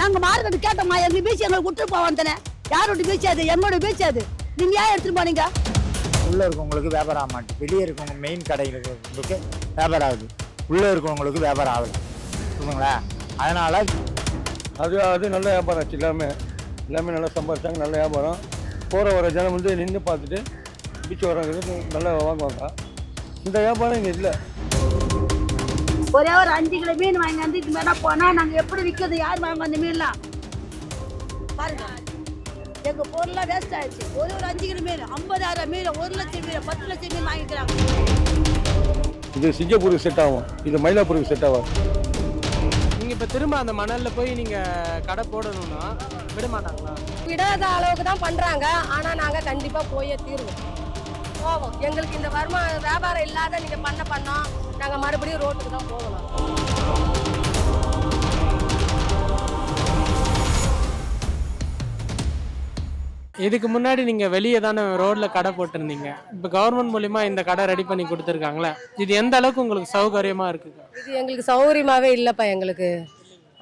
நாங்க மார்க்கெட் கேட்டோம்மா. எங்க பீச் எங்களுக்கு விட்டு போவோம் தானே யாரோட பீச் அது? எங்களோட பீச் அது? நீங்க ஏன் எடுத்துட்டு போனீங்க? உள்ளே இருக்கவங்களுக்கு வியாபாரம் ஆக மாட்டேன். வெளியே இருக்கவங்க மெயின் கடையில் இருக்கிறவங்களுக்கு வியாபாரம் ஆகுது. உள்ளே இருக்கவங்களுக்கு வியாபாரம் ஆகலை புரியுதுங்களா? அதனால் அது அது நல்ல வியாபாரம் ஆச்சு எல்லாமே. எல்லாமே நல்லா சம்பாதிச்சாங்க நல்ல வியாபாரம். போகிற வர ஜனம் வந்து நின்று பார்த்துட்டு பீச் வரவங்க நல்லா வாங்குவாங்க. இந்த வியாபாரம் இங்கே இல்லை. ஒரே ஒரு அஞ்சு கிலோ மீன் வாங்கி வந்து இது மேல போனா நாங்க எப்படி விற்கிறது? யார் வாங்க அந்த மீன்லாம்? பாருங்க. எங்க பொருள்லாம் வேஸ்ட் ஆயிடுச்சு. ஒரு ஒரு அஞ்சு கிலோ மீன் ஐம்பதாயிரம் மீன் ஒரு லட்சம் மீன் பத்து லட்சம் மீன் வாங்கிக்கிறாங்க. இது சிங்கப்பூருக்கு செட் ஆகும். இது மயிலாப்பூருக்கு செட் ஆகும் நீங்க இப்ப திரும்ப அந்த மணல்ல போய் நீங்க கடை போடணும்னா விட மாட்டாங்களா விடாத அளவுக்கு தான் பண்றாங்க. ஆனா நாங்க கண்டிப்பா போயே தீருவோம். போவோம். எங்களுக்கு இந்த வருமா வியாபாரம் இல்லாத நீங்க பண்ண பண்ணோம். நாங்க மறுபடியும் ரோட்டுக்கு தான் போகலாம் இதுக்கு முன்னாடி நீங்க வெளியே தானே ரோட்ல கடை போட்டிருந்தீங்க. இப்ப கவர்மெண்ட் மூலியமா இந்த கடை ரெடி பண்ணி கொடுத்துருக்காங்களே. இது எந்த அளவுக்கு உங்களுக்கு சௌகரியமா இருக்குங்க? இது எங்களுக்கு சௌகரியமாவே இல்லைப்பா எங்களுக்கு.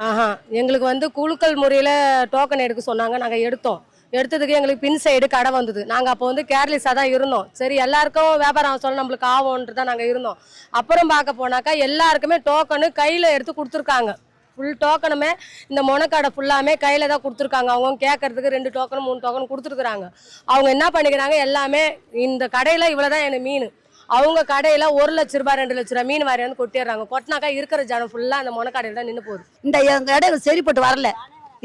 ஆஹா எங்களுக்கு வந்து குழுக்கள் முறையில் டோக்கன் எடுக்க சொன்னாங்க நாங்கள் எடுத்தோம். எடுத்ததுக்கு எங்களுக்கு பின் சைடு கடை வந்தது. நாங்கள் அப்போ வந்து கேர்லெஸ்ஸாக தான் இருந்தோம். சரி எல்லாருக்கும் வியாபாரம் சொல்ல நம்மளுக்கு ஆகும்ன்ட்டு தான் நாங்கள் இருந்தோம். அப்புறம் பார்க்க போனாக்கா எல்லாருக்குமே டோக்கனு கையில் எடுத்து கொடுத்துருக்காங்க. ஃபுல் டோக்கனுமே இந்த மொனக்கடை ஃபுல்லாமே கையில் தான் கொடுத்துருக்காங்க. அவங்க கேட்கறதுக்கு ரெண்டு டோக்கன் மூணு டோக்கன் கொடுத்துருக்குறாங்க. அவங்க என்ன பண்ணிக்கிறாங்க? எல்லாமே இந்த கடையில் இவ்வளோ தான் எனக்கு மீன். அவங்க கடையில் ஒரு லட்ச ரூபாய் ரெண்டு லட்ச ரூபாய் மீன் வாரி வந்து கொட்டிடுறாங்க. கொட்டினாக்கா இருக்கிற ஜனம் ஃபுல்லாக அந்த மொனக்கடையில் தான் நின்று போகுது. இந்த எங்க இடம் சரிப்பட்டு வரல.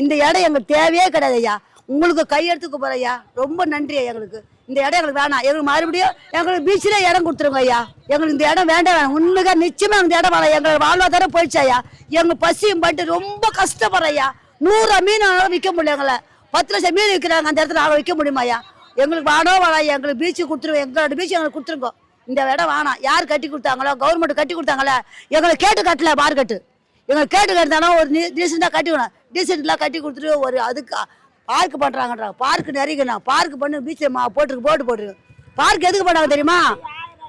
இந்த இடம் எங்களுக்கு தேவையே கிடையாது ஐயா உங்களுக்கு கையெடுத்துக்கு போகிற ஐயா. ரொம்ப நன்றி ஐயா எங்களுக்கு. இந்த இடம் எங்களுக்கு வேணாம். எங்களுக்கு மறுபடியும் எங்களுக்கு பீச்சில் இடம் கொடுத்துருங்க ஐயா. எங்களுக்கு இந்த இடம் வேண்டாம் வேணாம். உண்மையாக நிச்சயமாக இந்த இடம் வேணாம். எங்களுக்கு வாழ்வாதாரம் போயிடுச்சு ஐயா. எங்கள் பசியும் பட்டு ரொம்ப கஷ்டப்படுற ஐயா. நூறு மீன் விற்க முடியல எங்களை. பத்து லட்சம் மீன் விற்கிறாங்க அந்த இடத்துல நாங்கள் விற்க முடியுமா ஐயா? எங்களுக்கு வேணும் வேணாம் எங்களுக்கு பீச்சு கொடுத்துருவோம் எங்களோட பீச்சு எங்களுக்கு கொடுத்துருங்க. இந்த இடம் வேணாம். யார் கட்டி கொடுத்தாங்களோ கவர்மெண்ட் கட்டி கொடுத்தாங்களே எங்களை கேட்டு கட்டல மார்க்கெட்டு. எங்களை கேட்டு கட்டினா ஒரு டீசெண்டாக கட்டிக்கணும் டீசெண்ட்லாம் கட்டி கொடுத்துட்டு ஒரு அதுக்கு பார்க் பண்ணுறாங்கன்றாங்க பார்க் நிறையணும் பார்க் பண்ணி பீச்சில் மா போட்டுருக்கு போட்டு போட்டுருக்கு பார்க் எதுக்கு போட்டாங்க தெரியுமா?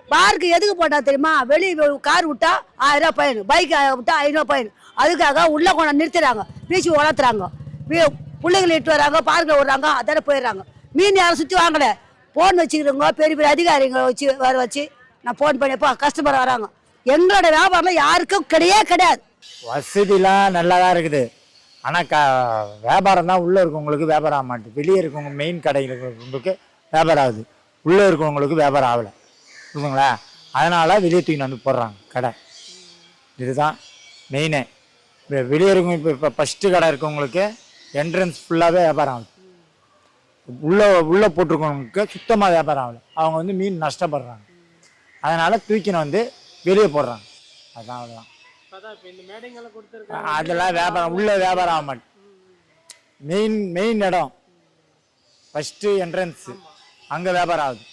பார்க் எதுக்கு போட்டா தெரியுமா? வெளியே கார் விட்டா ஆயிரம் ரூபாய் பயன் பைக் விட்டா ஐநூறுவா பயன் அதுக்காக உள்ளே கொண்டு நிறுத்துறாங்க. பீச்சு வளர்த்துறாங்க வீ- பிள்ளைங்களை இட்டு வராங்க பார்க்கில் விடுறாங்க அதான போயிடுறாங்க. மீன் யாரும் சுற்றி வாங்கல? ஃபோன் வச்சுக்கிறவங்க பெரிய பெரிய அதிகாரிங்க வச்சு வர வச்சு நான் ஃபோன் பண்ணிப்பா கஸ்டமர் வராங்க. எங்களோட வியாபாரம் யாருக்கும் கிடையவே கிடையாது. வசதிலாம் நல்லா தான் இருக்குது. ஆனால் க வியாபாரம் தான் உள்ளே இருக்கவங்களுக்கு வியாபாரம் ஆக மாட்டேது வெளியே இருக்கவங்க மெயின் கடையில் இருக்கிறவங்களுக்கு வியாபாரம் ஆகுது. உள்ளே இருக்கவங்களுக்கு வியாபாரம் ஆகலை. புரியுதுங்களா? அதனால் வெளியே தூக்கி வந்து போடுறாங்க கடை. இதுதான் மெயினே இப்போ வெளியே இருக்கவங்க இப்போ இப்போ ஃபஸ்ட்டு கடை இருக்கவங்களுக்கு என்ட்ரன்ஸ் ஃபுல்லாகவே வியாபாரம் ஆகுது. உள்ளே உள்ளே போட்டிருக்கவங்களுக்கு சுத்தமாக வியாபாரம் ஆகலை. அவங்க வந்து மீன் நஷ்டப்படுறாங்க. அதனால் தூக்கின்னு வந்து வெளியே போடுறாங்க. அதுதான் அவ்வளோதான் அதெல்லாம் வியாபாரம் உள்ள வியாபாரம் ஆக மாட்டேன் மெயின் மெயின் இடம். ஃபஸ்ட்டு என்ட்ரன்ஸ் அங்கே வியாபாரம் ஆகுது.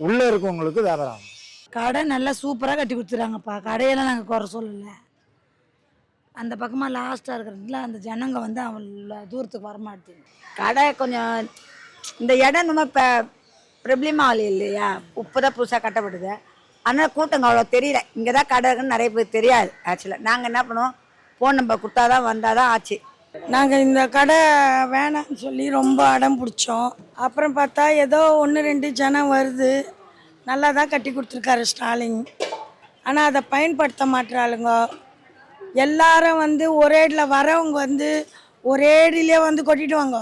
உள்ளே இருக்கவங்களுக்கு வியாபாரம் ஆகும் கடை நல்லா சூப்பராக கட்டி கொடுத்துறாங்கப்பா. கடையெல்லாம் நாங்கள் குறை சொல்லலை. அந்த பக்கமாக லாஸ்ட்டாக இருக்கிறதுல அந்த ஜனங்க வந்து அவ்வளோ தூரத்துக்கு வரமாட்டேங்குது கடை கொஞ்சம் இந்த இடம் நம்ம இப்போ பிரபலியமாக ஆள் இல்லையா? இப்போ தான் புதுசாக கட்டப்படுது. அதனால் கூட்டங்க அவ்வளோ தெரியல. இங்கே தான் கடை இருக்குன்னு நிறைய பேர் தெரியாது ஆக்சுவலாக நாங்கள் என்ன பண்ணுவோம்? ஃபோன் நம்பர் கொடுத்தா தான் வந்தால் தான் ஆச்சு. நாங்கள் இந்த கடை வேணாம்னு சொல்லி ரொம்ப அடம் பிடிச்சோம். அப்புறம் பார்த்தா ஏதோ ஒன்று ரெண்டு ஜனம் வருது. நல்லா தான் கட்டி கொடுத்துருக்காரு ஸ்டாலின். ஆனால் அதை பயன்படுத்த மாட்டுறாளுங்க எல்லாரும் வந்து ஒரேடில் வரவங்க வந்து ஒரேடிலே வந்து கொட்டிடுவாங்க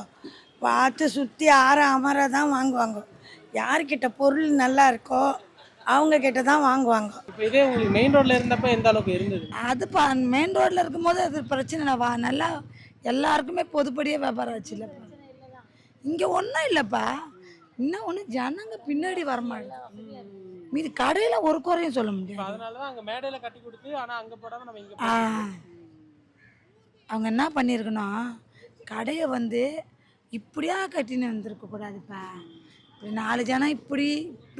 பார்த்து சுற்றி ஆற அமர தான் வாங்குவாங்க. யார்கிட்ட பொருள் நல்லா இருக்கோ அவங்க கிட்ட தான் வாங்குவாங்க. இப்ப இதே உங்களுக்கு மெயின் ரோட்ல இருந்தப்ப எந்த அளவுக்கு இருந்தது? அதுப்பா மெயின் ரோட்டில் இருக்கும்போது அது பிரச்சனை. வா நல்லா எல்லாருக்குமே பொதுப்படியாக வியாபாரம் ஆச்சு இல்லைப்பா. இங்கே ஒன்றும் இல்லைப்பா. இன்னும் ஒன்று ஜனங்க பின்னாடி வரமாட்டாங்க மீது கடையில் ஒரு குறையும் சொல்ல முடியாது. அதனாலதான் அங்க மேடையில கட்டி கொடுத்து ஆனா அங்க நம்ம இங்க. அவங்க என்ன பண்ணியிருக்கணும் கடையை வந்து இப்படியா கட்டின்னு வந்திருக்க கூடாதுப்பா இப்படி நாலு ஜனம் இப்படி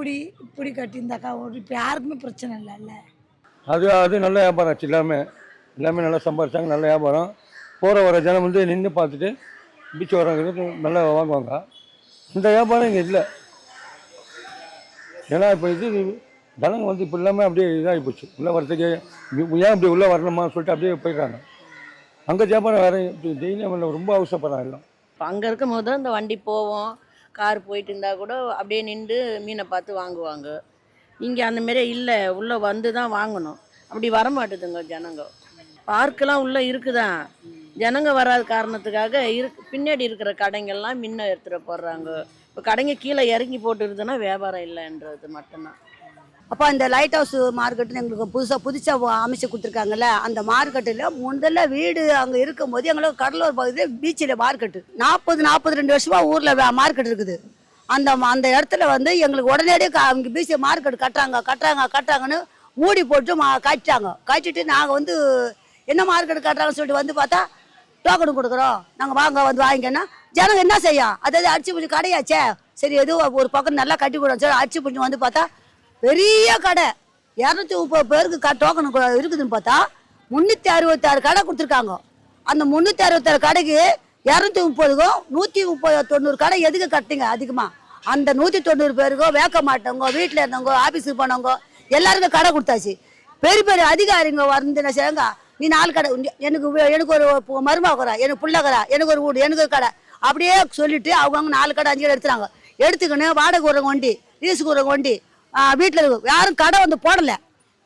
இப்படி இப்படி கட்டியிருந்தாக்கா ஒரு இப்போ யாருக்குமே பிரச்சனை இல்லைல்ல அது அது நல்ல வியாபாரம் ஆச்சு எல்லாமே. எல்லாமே நல்லா சம்பாதிச்சாங்க நல்ல வியாபாரம். போகிற வர ஜனம் வந்து நின்று பார்த்துட்டு பீச் வரவங்க நல்லா வாங்குவாங்க. இந்த வியாபாரம் இங்கே இல்லை. ஏன்னா இப்போ இது ஜனங்க வந்து இப்போ எல்லாமே அப்படியே இதாகி போச்சு. உள்ளே வரத்துக்கு ஏன் இப்படி உள்ளே வரணுமா சொல்லிட்டு அப்படியே போயிடுறாங்க. அங்கே வியாபாரம் வேறு டெய்லி ரொம்ப அவசரப்படுறாங்க எல்லாம். இப்போ அங்கே இருக்கும் போது இந்த வண்டி போவோம். கார் போயிட்டு இருந்தால் கூட அப்படியே நின்று மீனை பார்த்து வாங்குவாங்க. இங்கே அந்த மாரி இல்லை உள்ளே வந்து தான் வாங்கணும். அப்படி வர மாட்டேதுங்க ஜனங்க. பார்க்கெலாம் உள்ளே இருக்குதான் ஜனங்க வராத காரணத்துக்காக இருக்கு பின்னாடி இருக்கிற கடைங்கள்லாம் முன்ன எடுத்துகிட்டு போடுறாங்க இப்போ கடைங்க கீழே இறங்கி போட்டுருதுன்னா வியாபாரம் இல்லைன்றது மட்டும்தான். அப்போ அந்த லைட் ஹவுஸ் மார்க்கெட்டுன்னு எங்களுக்கு புதுசாக புதுசாக அமைச்சு கொடுத்துருக்காங்கல்ல அந்த மார்க்கெட்டில் முதல்ல வீடு அங்கே இருக்கும்போது எங்களுக்கு கடலூர் பகுதியில் பீச்சில் மார்க்கெட்டு நாற்பது நாற்பது ரெண்டு வருஷமாக ஊரில் மார்க்கெட் இருக்குது. அந்த அந்த இடத்துல வந்து எங்களுக்கு உடனடியாக அவங்க அங்கே பீச்சில் மார்க்கெட் கட்டுறாங்க கட்டுறாங்க கட்டுறாங்கன்னு மூடி போட்டு மா காய்ச்சிட்டாங்க. காய்ச்சிட்டு நாங்கள் வந்து என்ன மார்க்கெட் கட்டுறாங்கன்னு சொல்லிட்டு வந்து பார்த்தா டோக்கன் கொடுக்குறோம். நாங்கள் வாங்க வந்து வாங்கிக்கன்னா ஜனங்க என்ன செய்யும்? அதாவது அடிச்சு பிடிச்சி கடையாச்சே? சரி எதுவும் ஒரு பக்கம் நல்லா கட்டி கொடுவோம் சரி அடிச்சு பிடிச்சி வந்து பார்த்தா பெரிய கடை. இரநூத்தி முப்பது பேருக்கு க டோக்கன் இருக்குதுன்னு பார்த்தா முந்நூற்றி அறுபத்தாறு கடை கொடுத்துருக்காங்க. அந்த முந்நூற்றி அறுபத்தாறு கடைக்கு இரநூத்தி முப்பதுக்கும் நூற்றி முப்பது தொண்ணூறு கடை எதுக்கு கட்டிங்க அதிகமாக அந்த நூற்றி தொண்ணூறு பேருக்கோ வேக்க மாட்டவங்க வீட்டில் இருந்தவங்க ஆஃபீஸுக்கு போனவங்க எல்லாருக்கும் கடை கொடுத்தாச்சு. பெரிய பெரிய அதிகாரிங்க வந்து என்ன செய்றாங்க நீ நாலு கடை எனக்கு எனக்கு ஒரு பு- மருமகரா எனக்கு புள்ளகரா எனக்கு ஒரு வீடு எனக்கு ஒரு கடை. அப்படியே சொல்லிட்டு அவங்கவுங்க நாலு கடை அஞ்சு கடை எடுத்துறாங்க. எடுத்துக்கணும் வாடகை ஒரு வண்டி லீஸுக்கு ஒரு வண்டி வீட்டில் இருக்கும் யாரும் கடை வந்து போடலை.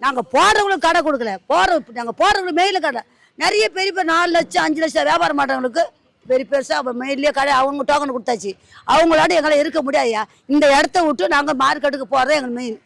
நாங்கள் போடுறவங்களுக்கு கடை கொடுக்கல. போடுற நாங்கள் போடுறவங்களுக்கு மெயிலில் கடை. நிறைய பெரிய பெரிய நாலு லட்சம் அஞ்சு லட்சம் வியாபாரம் பண்ணுறவங்களுக்கு பெரிய பெருசாக மெயிலே கடை அவங்க டோக்கன் கொடுத்தாச்சு. அவங்களோட எங்களால் இருக்க முடியாது இந்த இடத்த விட்டு நாங்கள் மார்க்கெட்டுக்கு போகிறதே எங்கள் மெயின்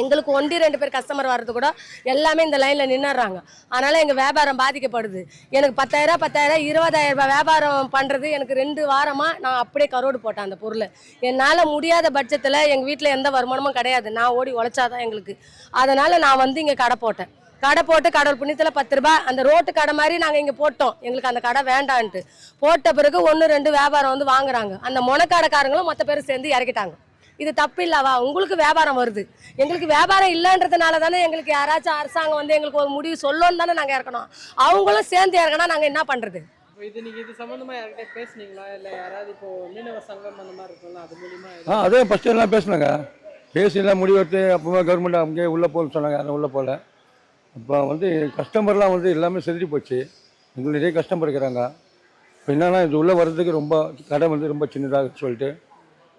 எங்களுக்கு ஒன்றி ரெண்டு பேர் கஸ்டமர் வர்றது கூட எல்லாமே இந்த லைனில் நின்னுறாங்க. அதனால் எங்கள் வியாபாரம் பாதிக்கப்படுது. எனக்கு பத்தாயிரம் பத்தாயிரம் இருபதாயிரம் ரூபாய் வியாபாரம் பண்ணுறது எனக்கு ரெண்டு வாரமாக நான் அப்படியே கரோடு போட்டேன் அந்த பொருளை. என்னால் முடியாத பட்சத்தில் எங்கள் வீட்டில் எந்த வருமானமும் கிடையாது. நான் ஓடி உழைச்சாதான் எங்களுக்கு. அதனால் நான் வந்து இங்கே கடை போட்டேன். கடை போட்டு கடவுள் புண்ணியத்தில் பத்து ரூபாய் அந்த ரோட்டு கடை மாதிரி நாங்கள் இங்கே போட்டோம். எங்களுக்கு அந்த கடை வேண்டான்ட்டு. போட்ட பிறகு ஒன்று ரெண்டு வியாபாரம் வந்து வாங்குறாங்க. அந்த முனக்கடைக்காரங்களும் மற்ற பேர் சேர்ந்து இறக்கிட்டாங்க. இது தப்பு இல்லவா? உங்களுக்கு வியாபாரம் வருது. எங்களுக்கு வியாபாரம் இல்லைன்றதுனால தானே எங்களுக்கு யாராச்சும் அரசாங்கம் வந்து எங்களுக்கு ஒரு முடிவு சொல்லணும்னு தானே நாங்கள் இறக்கணும். அவங்களும் சேர்ந்து இறக்கினா நாங்கள் என்ன பண்ணுறது இது நீங்க இது யார்கிட்ட பேசுனீங்களா? இல்ல யாராவது இப்போ மீனவ சங்கம் அந்த மாதிரி இருக்கும்ல அது மூலியமா ஆ அதே ஃபஸ்ட்டு எல்லாம் பேசினாங்க. பேசி எல்லாம் முடிவெடுத்து அப்போவே கவர்மெண்ட் அங்கேயே உள்ளே போகணும்னு சொன்னாங்க அதை உள்ளே போகல. இப்போ வந்து கஸ்டமர்லாம் வந்து எல்லாமே செதுறி போச்சு. எங்களுக்கு நிறைய கஸ்டமர் இருக்கிறாங்க. இப்போ என்னன்னா இது உள்ளே வர்றதுக்கு ரொம்ப கடை வந்து ரொம்ப சின்னதாக சொல்லிட்டு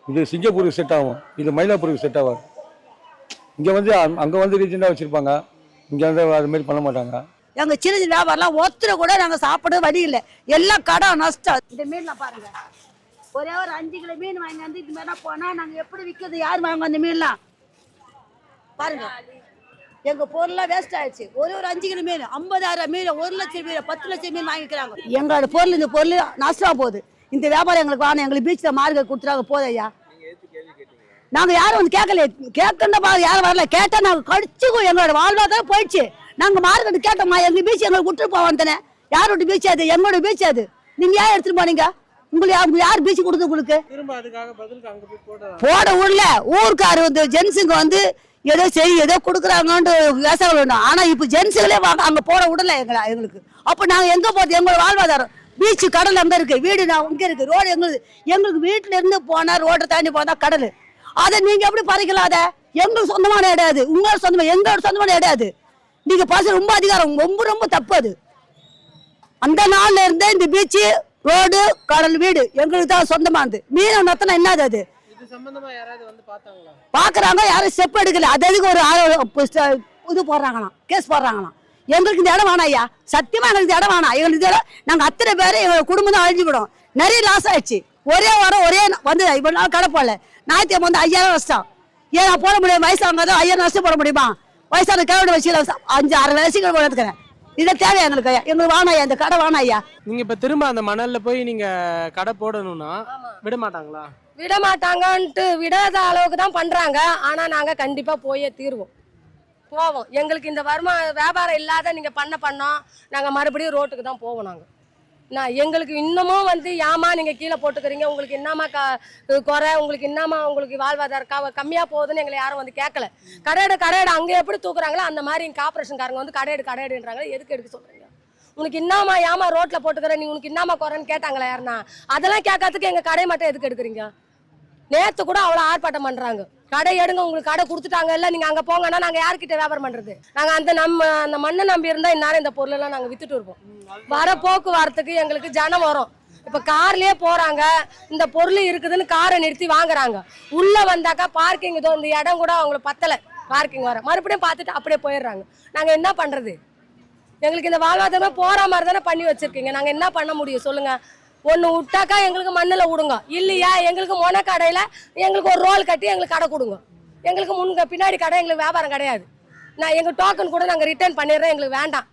இது சிங்கப்பூருக்கு செட் ஆகும். இது மயிலாப்பூருக்கு செட் ஆகாது. இங்கே வந்து அங்கே வந்து ரீஜெண்டாக வச்சுருப்பாங்க. இங்கே வந்து அதுமாரி பண்ண மாட்டாங்க. எங்கள் சின்ன சின்ன வியாபாரம்லாம் ஒருத்தரை கூட நாங்கள் சாப்பிட வழி இல்லை. எல்லாம் கடன் நஷ்டம். இந்த மீன்லாம் பாருங்கள் ஒரே ஒரு அஞ்சு கிலோ மீன் வாங்கி வந்து இது மாதிரிலாம் போனால் நாங்கள் எப்படி விற்கிறது? யார் வாங்க அந்த மீன்லாம்? பாருங்க. எங்கள் பொருள்லாம் வேஸ்ட் ஆயிடுச்சு. ஒரே ஒரு அஞ்சு கிலோ மீன் ஐம்பதாயிரம் மீன் ஒரு லட்சம் மீன் பத்து லட்சம் மீன் வாங்கிக்கிறாங்க. எங்களோட பொருள் இந்த பொருள் நஷ்டம் போகுது. இந்த வியாபாரம் எங்களுக்கு வாங்க எங்களுக்கு பீச்சில் மார்க்கெட் கொடுத்துறாங்க போதையா ஐயா நாங்க யாரும் வந்து கேட்கல கேட்கணும் பாரு யாரும் வரல. கேட்டா நாங்க கடிச்சுக்கும் எங்களோட வாழ்வாதாரம் போயிடுச்சு. நாங்க மார்க்கெட் கேட்டோமா? எங்க பீச் எங்களுக்கு விட்டு போவோம் தானே யாரோட பீச் அது? எங்களோட பீச் அது. நீங்க ஏன் எடுத்துட்டு போனீங்க? உங்களுக்கு யார் உங்களுக்கு யார் பீச் கொடுத்து உங்களுக்கு? போட விடல ஊருக்காரு வந்து ஜென்ஸுங்க வந்து ஏதோ சரி ஏதோ கொடுக்குறாங்கன்ட்டு விவசாயம் வேணும். ஆனா இப்ப ஜென்ஸுகளே அங்க போட விடல எங்களை எங்களுக்கு. அப்ப நாங்க எங்க போறது? எங்களோட வாழ்வாதாரம். பீச் கடல் அங்க இருக்கு. வீடு நான் இங்க இருக்கு. ரோடு எங்களுக்கு எங்களுக்கு வீட்டுல இருந்து போனா ரோட்டை தாண்டி போனா கடல். அதை நீங்க எப்படி பறிக்கலாம் அதை எங்களுக்கு சொந்தமான இடம் அது? உங்களோட சொந்தமா எங்களோட சொந்தமான இடம் அது? நீங்க பாச ரொம்ப அதிகாரம். ரொம்ப ரொம்ப தப்பு அது. அந்த நாள்ல இருந்தே இந்த பீச்சு ரோடு கடல் வீடு எங்களுக்கு தான் சொந்தமானது. மீனவ நத்தனம் என்னது அது? பாக்குறாங்க யாரும் ஸ்டெப் எடுக்கல. அது எதுக்கு ஒரு இது போடுறாங்களாம். கேஸ் போடுறாங்களாம். எங்களுக்கு இந்த இடம் வேணாம் ஐயா. சத்தியமா எங்களுக்கு இந்த இடம் வேணாம். எங்களுக்கு இந்த இடம் நாங்க அத்தனை பேரும் எங்க குடும்பம் தான் அழிஞ்சு விடும் நிறைய லாஸ் ஆயிடுச்சு. ஒரே வாரம் ஒரே வந்து இவ்வளவு நாள் கடை போடல. ஞாயிற்றுக்கிழமை வந்து ஐயாயிரம் நஷ்டம் ஏன் நான் போட முடியும்? வயசானவங்க தான் ஐயாயிரம் நஷ்டம் போட முடியுமா? வயசான கிழமை வச்சு அஞ்சு ஆறு வயசுக்கு போட எடுத்துக்கிறேன். இதை தேவை எங்களுக்கு. ஐயா எங்களுக்கு வேணாம் ஐயா இந்த கடை வேணாம் ஐயா. நீங்க இப்ப திரும்ப அந்த மணல்ல போய் நீங்க கடை போடணும்னா விட மாட்டாங்களா? விட மாட்டாங்கன்ட்டு விடாத அளவுக்கு தான் பண்றாங்க. ஆனா நாங்க கண்டிப்பா போயே தீர்வோம். போவோம். எங்களுக்கு இந்த வருமா வியாபாரம் இல்லாத நீங்க பண்ண பண்ணோம். நாங்க மறுபடியும் ரோட்டுக்கு தான் போவோம் நாங்க. நான் எங்களுக்கு இன்னமும் வந்து ஏமா நீங்கள் கீழே போட்டுக்கிறீங்க? உங்களுக்கு என்னமா க குறை? உங்களுக்கு என்னமா உங்களுக்கு வாழ்வாதாரம் க போகுதுன்னு எங்களை யாரும் வந்து கேட்கல. கடையடு கடையடு அங்கே எப்படி தூக்குறாங்களோ அந்த மாதிரி எங்கள் கார்பரேஷன்காரங்க வந்து கடையடு கடையடுன்றாங்க. எதுக்கு எடுக்க சொல்கிறீங்க உனக்கு என்னமா ஏமா ரோட்டில் போட்டுக்கிற? நீ உனக்கு என்னமா குறைன்னு கேட்டாங்களா யாருன்னா? அதெல்லாம் கேட்கறதுக்கு எங்கள் கடை மட்டும் எதுக்கு எடுக்கிறீங்க? நேற்று கூட அவ்வளோ ஆர்ப்பாட்டம் பண்ணுறாங்க கடை எடுங்க உங்களுக்கு கடை கொடுத்துட்டாங்க இல்ல நீங்க அங்க போங்கன்னா நாங்க யார்கிட்ட வியாபாரம் பண்றது? நாங்க அந்த நம்ம அந்த மண்ணை நம்பி இருந்தா இந்நேரம் இந்த பொருள் எல்லாம் நாங்க வித்துட்டு இருப்போம். வர போக்குவரத்துக்கு எங்களுக்கு ஜனம் வரும். இப்ப கார்லயே போறாங்க இந்த பொருள் இருக்குதுன்னு காரை நிறுத்தி வாங்குறாங்க. உள்ள வந்தாக்கா பார்க்கிங் இதோ இந்த இடம் கூட அவங்களுக்கு பத்தல பார்க்கிங் வர. மறுபடியும் பார்த்துட்டு அப்படியே போயிடுறாங்க. நாங்க என்ன பண்றது? எங்களுக்கு இந்த வாழ்வாதாரமே போற மாதிரி தானே பண்ணி வச்சிருக்கீங்க. நாங்க என்ன பண்ண முடியும்? சொல்லுங்க. ஒன்று விட்டாக்கா எங்களுக்கு மண்ணில் விடுங்க. இல்லையா? எங்களுக்கு மொன கடையில் எங்களுக்கு ஒரு ரோல் கட்டி எங்களுக்கு கடை கொடுங்க. எங்களுக்கு முன்க பின்னாடி கடை எங்களுக்கு வியாபாரம் கிடையாது. நான் எங்கள் டோக்கன் கூட நாங்கள் ரிட்டர்ன் பண்ணிடுறோம் எங்களுக்கு வேண்டாம்.